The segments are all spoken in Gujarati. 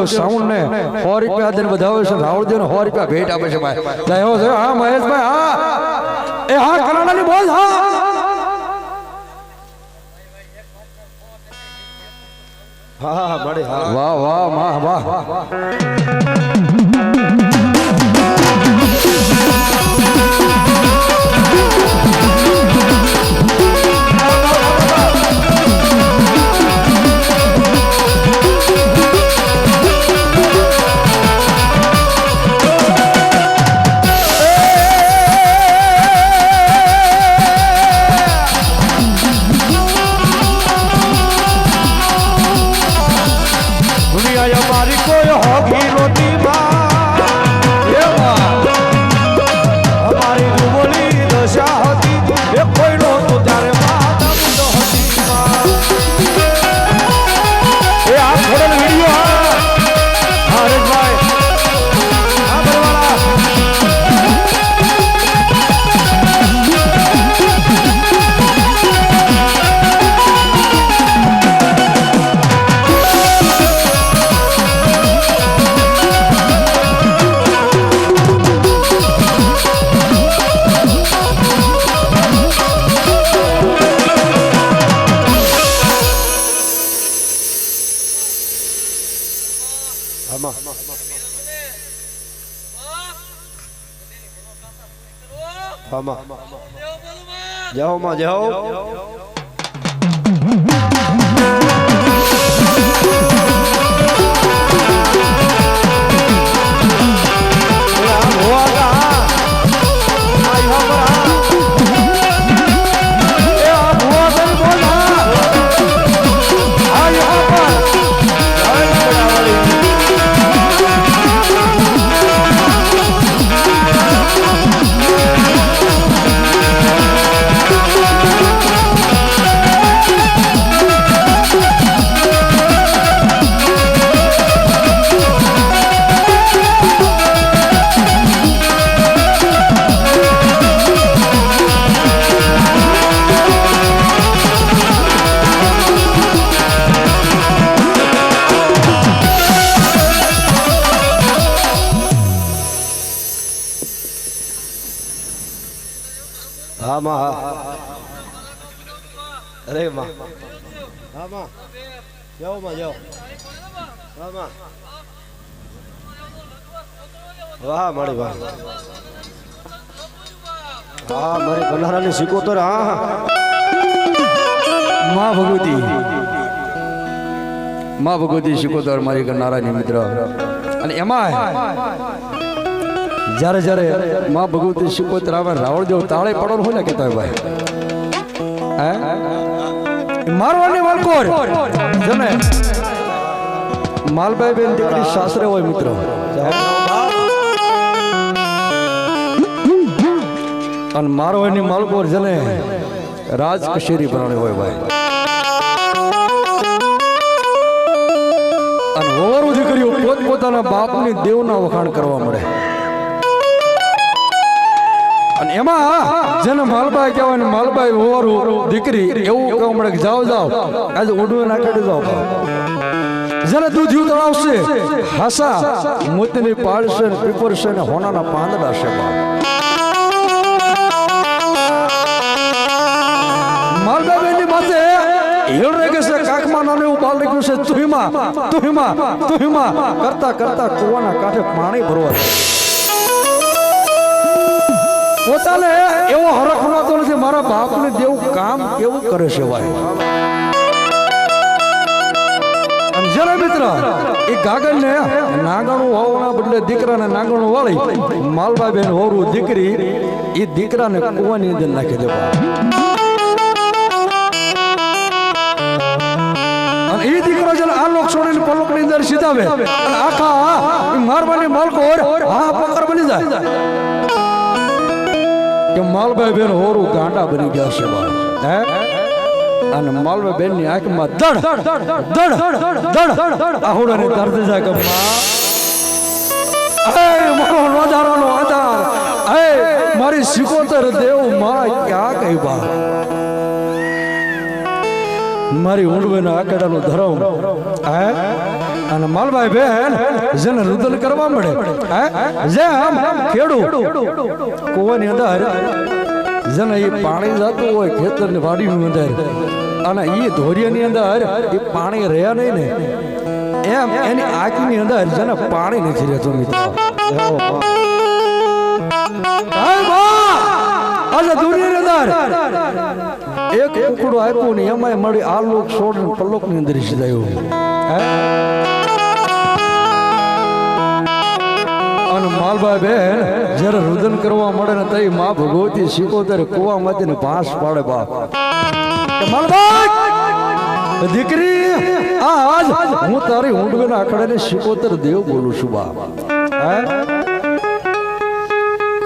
કુળદેવ સાઉન્ડ ને સો રૂપિયા દઈને વધાવે છે રાવળદેવ ને સો રૂપિયા ભેટ આપે છે ભાઈ તો છે, હા, મહેશભાઈ, હા. એ હા કનાડાની બોલ, હા. હા હા. વાહ વાહ વાહ વાહ. માં. જાઓ અરે માં હા માં જાઓ માં જાઓ હા માં વાહ મારી વાહ હા મારી કનારાની સિકોતર હા હા માં ભગવતી માં ભગવતી શિકોતર મારી કરનારાની મિત્ર અને એમાં જ્યારે જ્યારે માં ભગવતી શિકોતર આવે રાવણદેવ તાળે પડવાનું હોય ને કેતા હોય ભાઈ હે મારવાની વણકોર જમે. માલભાઈ બેન દીકરી સાસરે હોય મિત્રો. અને મારો એની માલકોર જને રાજ કશેરી પ્રાણી હોય ભાઈ. વવારું દીકરીઓ પોતપોતાના બાપની દેવના વખાણ કરવા મળે. અને એમાં જેને માલબાઈ કહેવાય ને માલબાઈ વવારું દીકરી, એવું કહું કે જાઓ જાઓ. આજે ઓઢું ના કાઢી જાઓ જેને દૂધ તળાવશે હાસા મોતીની પાળશે ને પીપરશે ને હોનાના પાંદડા છે માલબાબેનની માથે હેલ રેગે છે, કાકમાં નાનું એવું કરતા કરતા કુવાના કાંઠે પાણી ભરવા. પોતાને એવો હરખ હોતો નથી મારા બાપને દેવું કામ કેવું કરે છે ભાઈ. મિત્ર, એ ગાગરને નાગણું હોવાના બદલે દીકરાને નાગણું વાળી માલબા બેન હોરું દીકરી, એ દીકરાને કુવાની અંદર નાખી દે અને એ દીકરો છે આ લોક છોડીને અંદર સીધાવે આખા મારવાની માલકો હા બની જાય. કે માલભાઈ બેન હોરું ગાંડા બની ગયા છે હે? અને માલભાઈ બેનની આંખમાં દડ દડ દડ આહુડાની દર્દ જાય કે મારો આધાર. હે મારી સિકોતર દેવમાં ક્યાં કઈ બા? મારી ઊંડવેના આકડાનો ધરમ, હે? અને માલભાઈ બેન, જેને રુદન કરવા મળે જેમ ખેડૂ કુવાની અંદર જેને એ પાણી જતું હોય ખેતરની વાડીની અંદર, અને એ ધોરિયાની અંદર એ પાણી રહ્યા નહીં ને, એમ એની આંખની અંદર જેને પાણી નથી રહેતું, મિત્રો. અરે દુનિયાની અંદર એક કુકડો આપ્યું ને એમાંય મળી આ લોક છોડ ને પલોકની અંદર સીધાયું અને માલભાઈ બેન, જ્યારે રુદન કરવા મળે ને તઈ મા ભગવતી શીખોતર કુવામાંથી ને ભાસ પાડે બાપ. માલભાઈ દીકરી આજ હું તારી ઊંડવેના આખડાને શીખોતર દેવ બોલું છું બાપ. હે?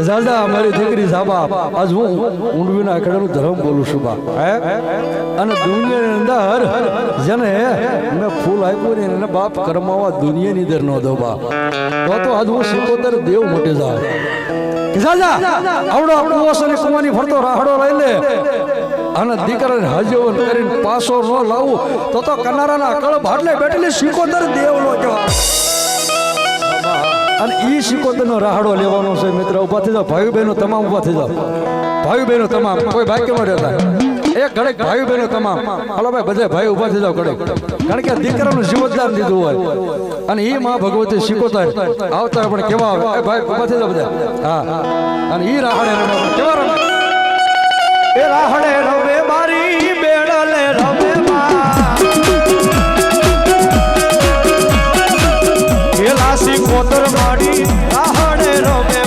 કે દાદા અમારી દીકરી સાબા આજ હું ઊંડવીના આખડાનું ધર્મ બોલું છું, બા. હે? અને દુનિયાની અંદર જેને મેં ફૂલ આપ્યું ને એને બાપ કરમાવા દુનિયાની અંદર ન દો, બા. તો તો આજ હું સિકોતર દેવ મોટે જાવ કે દાદા આવડો કુવાસની કુવાની ફરતો રાહડો લઈ લે. અને દીકરાને હજીવન કરીને પાસો ન લાવું, તો તો કનારાના કળ ભાટલે બેઠેલી સિકોતર દેવ નો કહેવાય અને એ સિકોતરનો રાહડો લેવાનો છે મિત્ર. ઊભા થઈ જાઓ. ભાઈ બહેનો તમામ ઊભા થઈ જાઓ. ભાઈ બહેનો તમામ. કોઈ ભાઈ કેમ રહેતા એક ઘડે ભાઈ બહેનો તમામ. હલો ભાઈ, બધા ભાઈ ઊભા થઈ જાઓ ઘડે કારણ કે દીકરાનું જીવતદાન દીધું હોય. અને એ મા ભગવતી શીખોતર આવતા પણ કેવા આવે? ભાઈ ઊભા થઈ જાઓ બધા. હા. અને એ રાહડે કેવા રમે એ રાહડે રમે મારી. মোটর মারি পাহাড়ের রবে।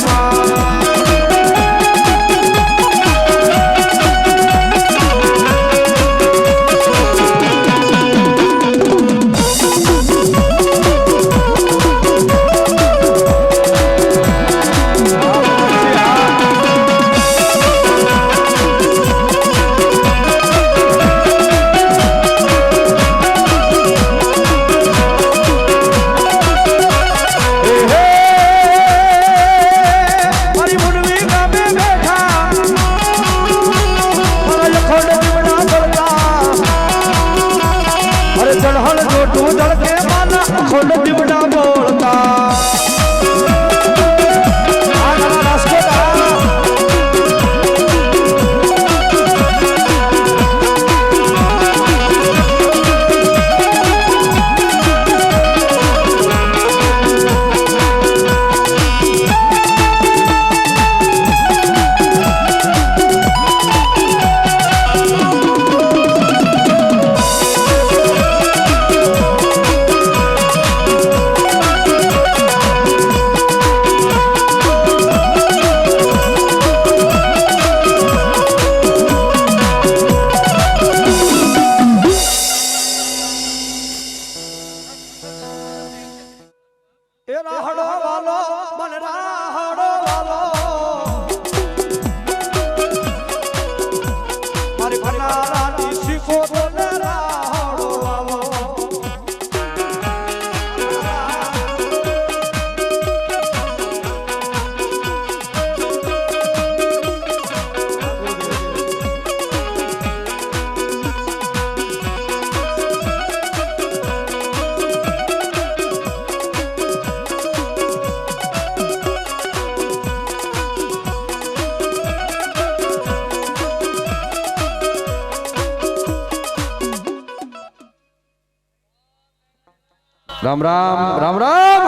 રામ રામ રામ રામ.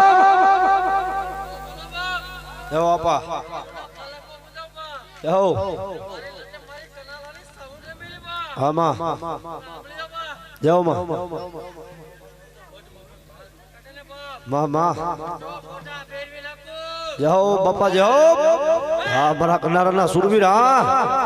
જવો આપા જવો હા માં. જવો બાપા જવો હા, મારા કનારાના સુરવીર, હા.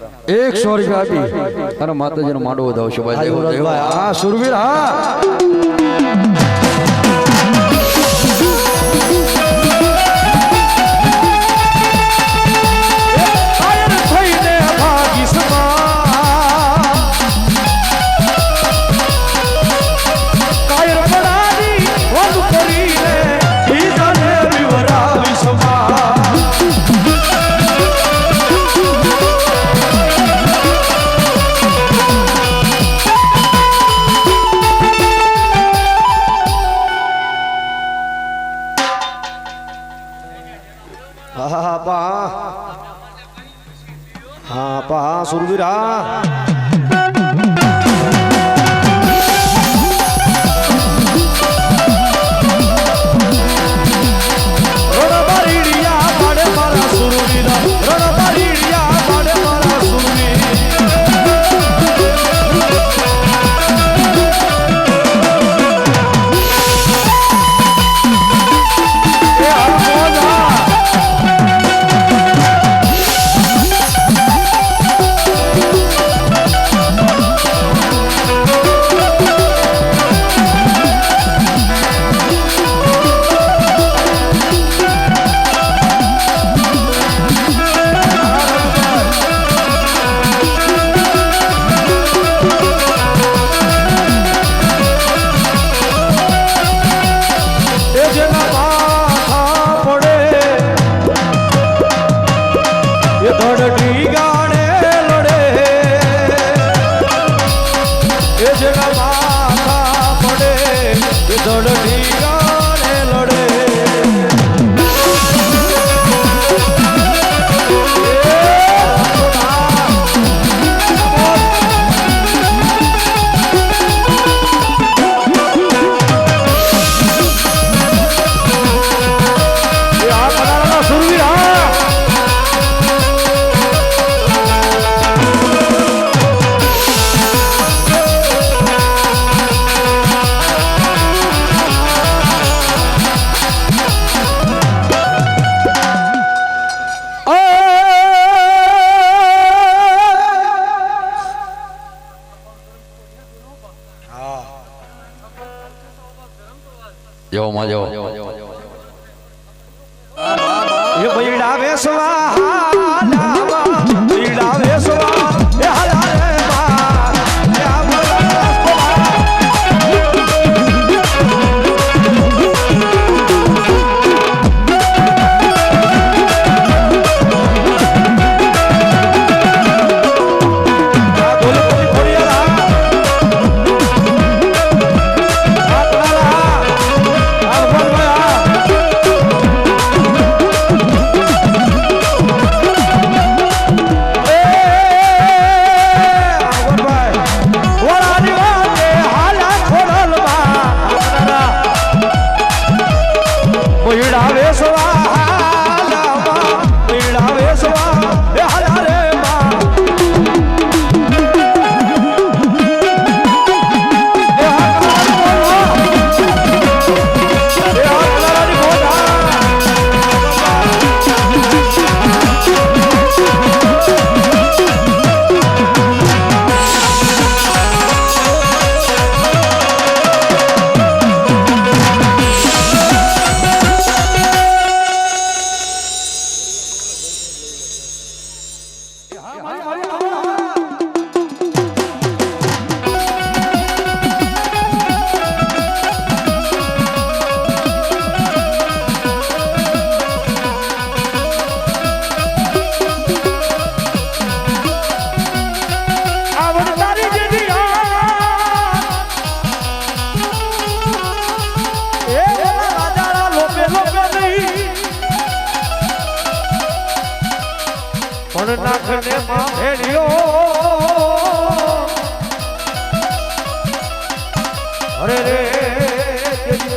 એકસો રૂપિયા આપી. અને માતાજીનો માંડવો વધાવશો આ સુરવીર હા.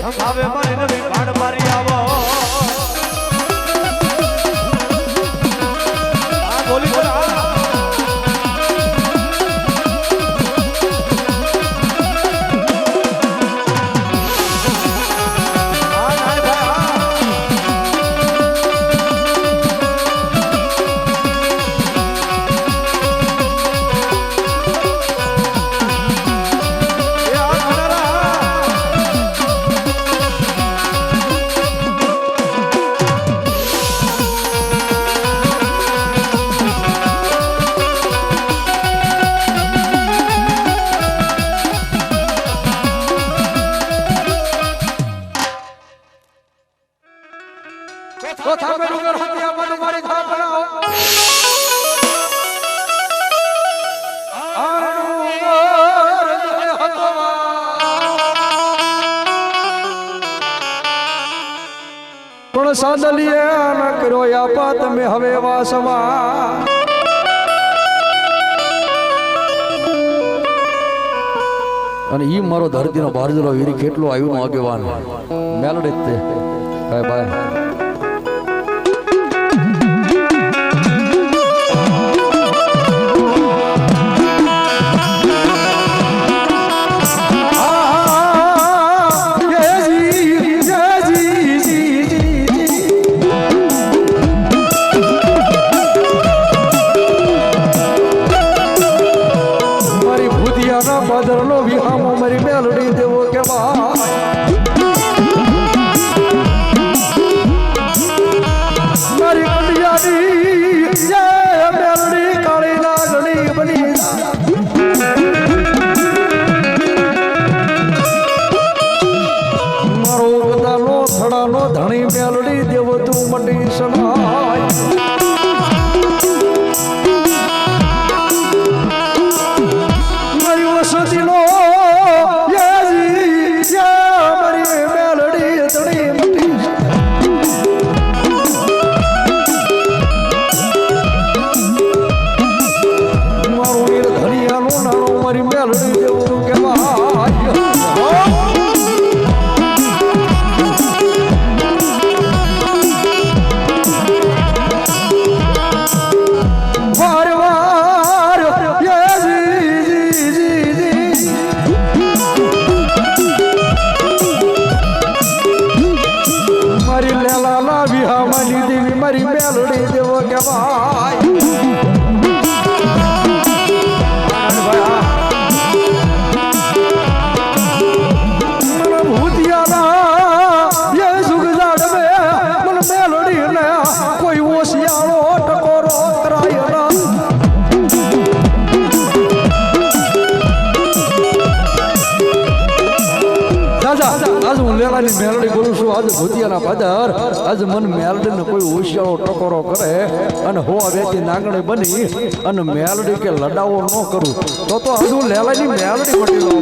હવે મારે નવી વરસાદ લિયે ન કર્યો આપા તમે હવે વાસમાં. અને ઈ મારો ધરતીનો ભારજલો વીરી કેટલો આવ્યો આગેવાન. મેલડી જ તે. Bye bye. મન મેલડી ને કોઈ હોશિયાળો ટકોરો કરે અને હો વેતી નાગણી બની અને મેલડી કે લડાવો ન કરું, તો તો હજુ લેલાની મેલડી મટી લો